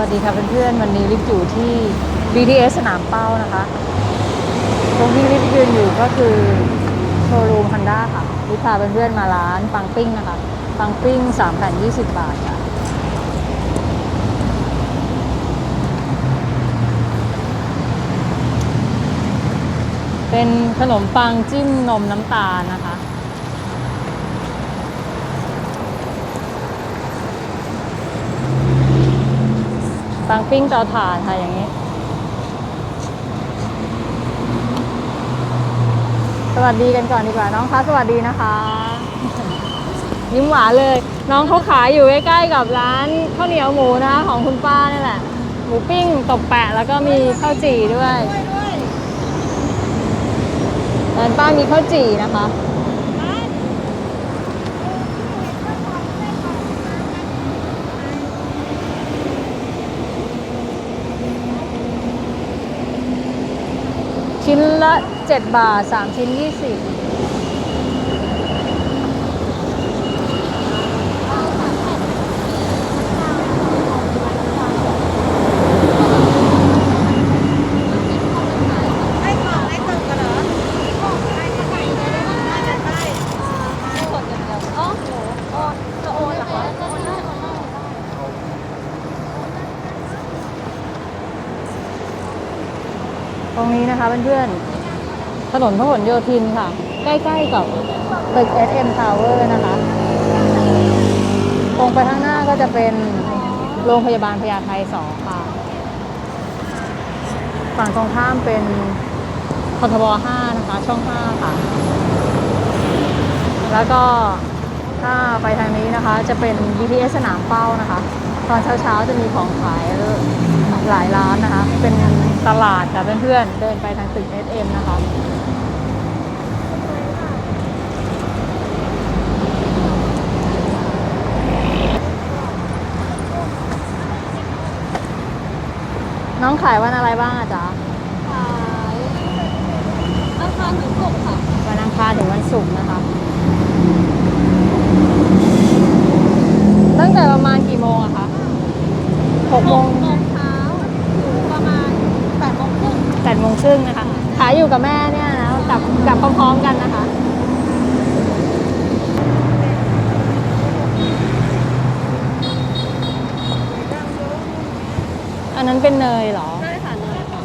วัสดีค่ะเพื่อนๆ วันนี้ลิฟอยู่ที่ BTS สนามเป้านะคะ ตรงที่ลิฟยืนอยู่ก็คือโชว์รูมฮันด้าค่ะลิฟพาเพื่อนๆมาร้านปังปิ้งนะคะ ปังปิ้ง3แผ่น20บาทค่ะ เป็นขนมปังจิ้มนมน้ำตาลนะคะ ปังปิ้งเตาถ่านค่ะอย่างนี้ สวัสดีกันก่อนดีกว่า น้องคะสวัสดีนะคะ ยิ้มหวานเลย น้องเขาขายอยู่ใกล้ๆกับร้านข้าวเหนียวหมูนะคะของคุณป้านี่แหละ หมูปิ้งตบแปะแล้วก็มีข้าวจี่ด้วยร้านป้ามีข้าวจี่นะคะ ชิ้นละ 7 บาท 3 ชิ้น 20 ไอ้ของไอ้ตึกกันเหรอของไอ้ที่ไหนเนี่ยน่าจะใช่ไม่กดอย่างเดียวอ๋อโหโอนจะโอนเหรอคะโอนได้โอนได้ ต รงนี้นะคะเพื่อนๆถนนพหลโยธินค่ะ ใกล้ๆกับตึก SM Tower นะคะ ตรงไปข้างหน้าก็จะเป็นโรงพยาบาลพญาไท2ค่ะ ฝั่งตรงข้ามเป็นคทบ5นะคะ ช่อง 5 ค่ะ แล้วก็ถ้าไปทางนี้นะคะจะเป็น BTS สนามเป้านะคะ ตอนเช้าๆจะมีของขายหลายร้านนะคะ เป็นตลาดค่ะเพื่อนๆ เดินไปทางตึก SM นะคะน้องขายวันอะไรบ้างอะจ๊ะ ขายราคาหนึ่งกบค่ะ วันอังคารถึงวันศุกร์นะคะ ตั้งแต่ประมาณกี่โมงอะคะหกโมง โมงเช้าถึงประมาณแปดโมงครึ่ง แปดโมงครึ่งนะคะ ขายอยู่กับแม่เนี่ยนะกลับกลับพร้อมๆกันนะคะ อันนั้น เป็นเนยเหรอ ใช่ค่ะเนยค่ะ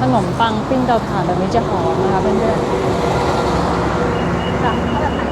ขนมปังปิ้งเตาถ่านแบบนี้จะหอมนะคะเพื่อนๆ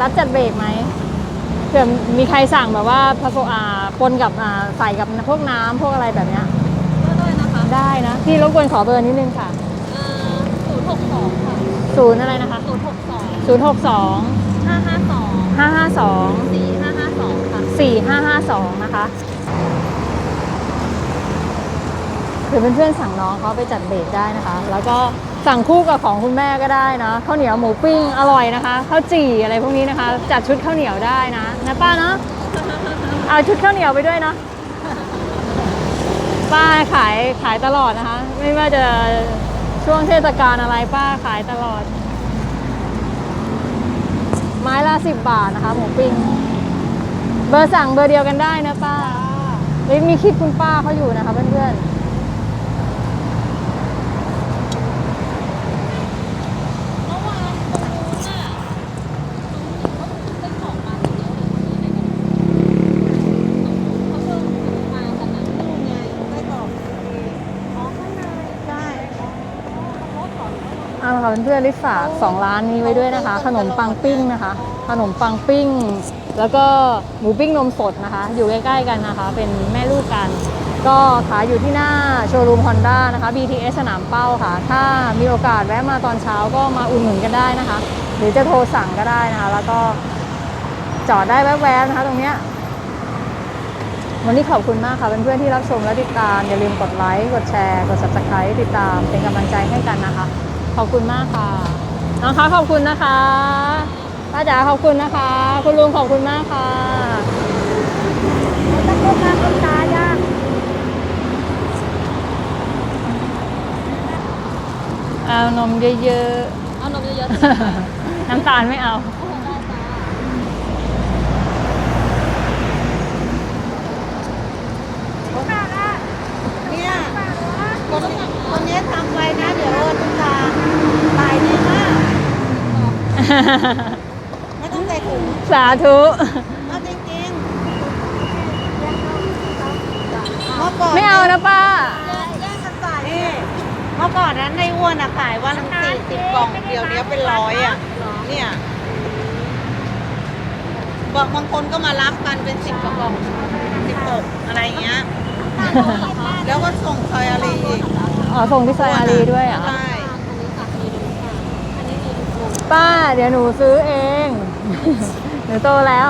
รับจัดเบรกไหมเผื่อมีใครสั่งแบบว่าผสมอ่าปนกับอ่าใส่กับพวกน้ำพวกอะไรแบบเนี้ยก็ได้นะคะได้นะพี่รบกวนขอเบอร์นิดนึงค่ะศูนย์หกสองค่ะศูนย์อะไรนะคะศูนย์หกสองศูนย์หกสองห้าห้าสองห้าห้าสองสี่ห้าห้าสองค่ะสี่ห้าห้าสองนะคะคือเพื่อนๆสั่งน้องเขาไปจัดเบรกได้นะคะ แล้วก็ สั่งคู่กับของคุณแม่ก็ได้นะข้าวเหนียวหมูปิ้งอร่อยนะคะข้าวจี่อะไรพวกนี้นะคะ จัดชุดข้าวเหนียวได้นะนะป้าเนาะเอาชุดข้าวเหนียวไปด้วยเนาะป้าขายขายตลอดนะคะ ไม่ว่าจะช่วงเทศกาลอะไรป้าขายตลอด ไม้ละสิบบาทนะคะหมูปิ้งเบอร์สั่งเบอร์เดียวกันได้นะป้าเฮ้ยมีคลิปคุณป้าเขาอยู่นะคะเพื่อนๆ เมื่อวานตรงนู้นน่ะตรงนู้นเขาเป็นของมาเยอะเลยเขาเพิ่งมากันนะนู่นไงไม่บอกอ๋อข้างในใช่เขาขอ เอาละ ค่ะเพื่อนๆลิฝากสองร้านนี้ไว้ด้วยนะคะ ขนมปังปิ้งนะคะ ขนมปังปิ้ง แล้วก็หมูปิ้งนมสดนะคะ อยู่ใกล้ๆกันนะคะ เป็นแม่ลูกกัน ก็ขายอยู่ที่หน้าโชว์รูมฮอนด้านะคะ BTS สนามเป้าค่ะ ถ้ามีโอกาสแวะมาตอนเช้าก็มาอุ่นหนุนกันได้นะคะ หรือจะโทรสั่งก็ได้นะคะ แล้วก็จอดได้แวบๆนะคะตรงเนี้ยวันนี้ขอบคุณมากค่ะเพื่อนๆที่รับชมและติดตาม อย่าลืมกดไลค์ กดแชร์ กด subscribe ติดตามเป็นกำลังใจให้กันนะคะ ขอบคุณมากค่ะน้องคะขอบคุณนะคะป้าจ๋าขอบคุณนะคะ คุณลุงขอบคุณมากค่ะตะโกนมาคนตายอะเอานมเยอะเอานมเยอะๆ น้ำตาลไม่เอา ๆได้จ้าเนี่ยคนคนนี้ทำไว้นะ เดี๋ยวทุกตาขายดีมาก ไม่ต้องใส่ถุงสาธุเอาจริงๆเมื่อก่อนไม่เอานะป้า แย่งกันใส่นี่เมื่อก่อนนั้นในอ้วนอะขายวันละสี่สิบกล่องเดี๋ยวนี้เป็นร้อยอะเนี่ยบอกบางคนก็มารับกันเป็นสิบกว่ากล่องสิบหกอะไรอย่างเงี้ย แล้วก็ส่งซอยอารีอีกอ๋อส่งที่ซอยอารีด้วยเหรอะ ใช่ ป้า เดี๋ยวหนูซื้อเอง หนูโตแล้ว